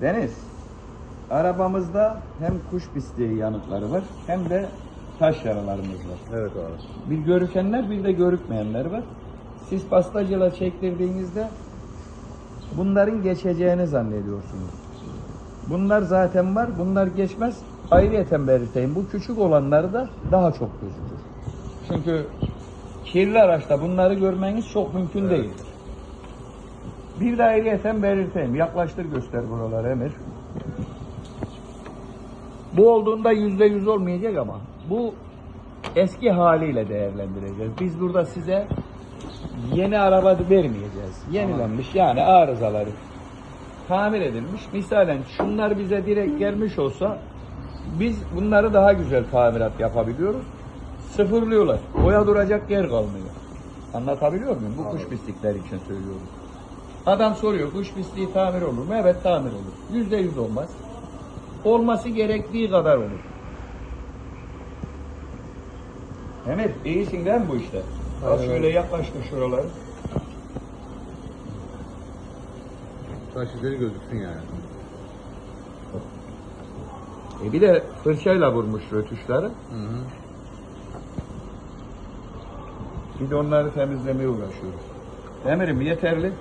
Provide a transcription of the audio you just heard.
Deniz, arabamızda hem kuş pisliği yanıkları var hem de taş yaralarımız var. Evet abi. Bir görükenler bir de görükmeyenler var. Siz pastacıyla çektirdiğinizde bunların geçeceğini zannediyorsunuz. Bunlar zaten var, bunlar geçmez. Ayrıyeten belirteyim, bu küçük olanları da daha çok gözükür. Çünkü kirli araçta bunları görmeniz çok mümkün Evet. değildir. Bir de ayrıyeten belirteyim, yaklaştır göster buraları Emir. Bu olduğunda yüzde yüz olmayacak ama bu eski haliyle değerlendireceğiz. Biz burada size yeni araba vermeyeceğiz. Yenilenmiş yani arızaları tamir edilmiş. Misalen şunlar bize direkt gelmiş olsa biz bunları daha güzel tamirat yapabiliyoruz. Sıfırlıyorlar. Boya duracak yer kalmıyor. Anlatabiliyor muyum? Bu kuş pislikleri için söylüyorum. Adam soruyor kuş pisliği tamir olur mu? Evet tamir olur. Yüzde yüz olmaz. Olması gerektiği kadar olur. Emir iyisin değil mi bu işte? Bak Aynen şöyle öyle. yaklaştır şuraları. Taş izleri gözüksün yani. E bir de fırçayla vurmuş rötuşları. Hı hı. Bir de onları temizlemeye uğraşıyoruz. Emirim yeterli.